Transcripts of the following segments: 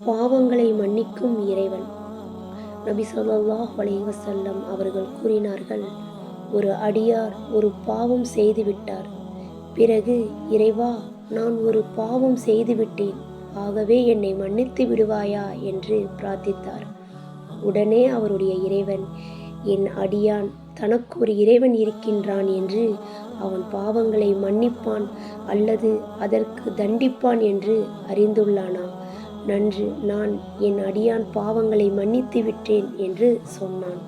பாவங்களை மன்னிக்கும் இறைவன். நபி ஸல்லல்லாஹு அலைவசல்லம் அவர்கள் கூறினார்கள் ஒரு அடியார் ஒரு பாவம் செய்துவிட்டார் பிறகு இறைவா நான் ஒரு பாவம் செய்துவிட்டேன் ஆகவே என்னை மன்னித்து விடுவாயா என்று பிரார்த்தித்தார். உடனே அவருடைய இறைவன் என் அடியான் தனக்கு ஒரு இறைவன் இருக்கின்றான் என்று அவன் பாவங்களை மன்னிப்பான் அல்லது அதற்கு தண்டிப்பான் என்று அறிந்துள்ளானா நன்று. நான் என் அடியான் பாவங்களை மன்னித்து விட்டேன் என்று சொன்னான்.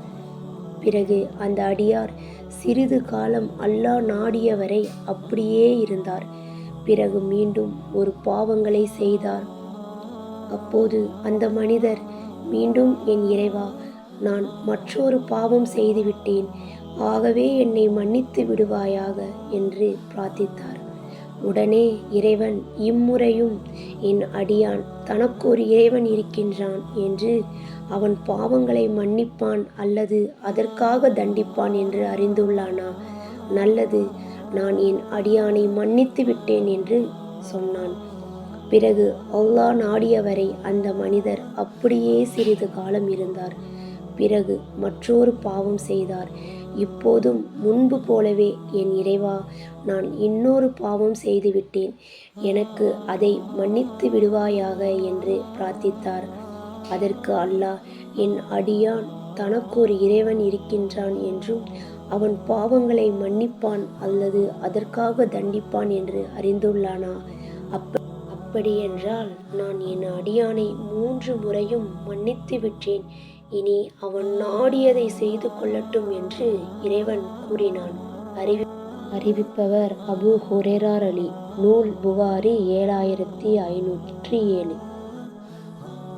பிறகு அந்த அடியார் சிறிது காலம் அல்லாஹ் நாடியவரை அப்படியே இருந்தார். பிறகு மீண்டும் ஒரு பாவங்களை செய்தார். அப்போது அந்த மனிதர் மீண்டும் என் இறைவா நான் மற்றொரு பாவம் செய்துவிட்டேன் ஆகவே என்னை மன்னித்து விடுவாயாக என்று பிரார்த்தித்தார். உடனே இறைவன் இம்முறையும் என் அடியான் தனக்கு ஒரு இறைவன் இருக்கின்றான் என்று அவன் பாவங்களை மன்னிப்பான் அல்லது அதற்காக தண்டிப்பான் என்று அறிந்துள்ளானா? நல்லது நான் என் அடியானை மன்னித்து விட்டேன் என்று சொன்னான். பிறகு அல்லாஹ் நாடியவரை அந்த மனிதர் அப்படியே சிறிது காலம் இருந்தார். பிறகு மற்றொரு பாவம் செய்தார். இப்போதும் முன்பு போலவே என் இறைவா நான் இன்னொரு பாவம் செய்துவிட்டேன். எனக்கு அதை மன்னித்து விடுவாயாக என்று பிரார்த்தித்தார். அதற்கு அல்லாஹ் என் அடியான் தனக்கு ஒரு இறைவன் இருக்கின்றான் என்றும் அவன் பாவங்களை மன்னிப்பான் அல்லது அதற்காக தண்டிப்பான் என்று அறிந்துள்ளானா? அப்ப அப்படியென்றால் நான் என் அடியானை மூன்று முறையும் மன்னித்து விட்டேன். இனி அவன் நாடியதை செய்து கொள்ளட்டும் என்று இறைவன் கூறினான். அறிவி அறிவிப்பவர் அபு ஹுரேரார் அலி. நூல் புகாரி ஏழாயிரத்தி ஐநூற்றி ஏழு.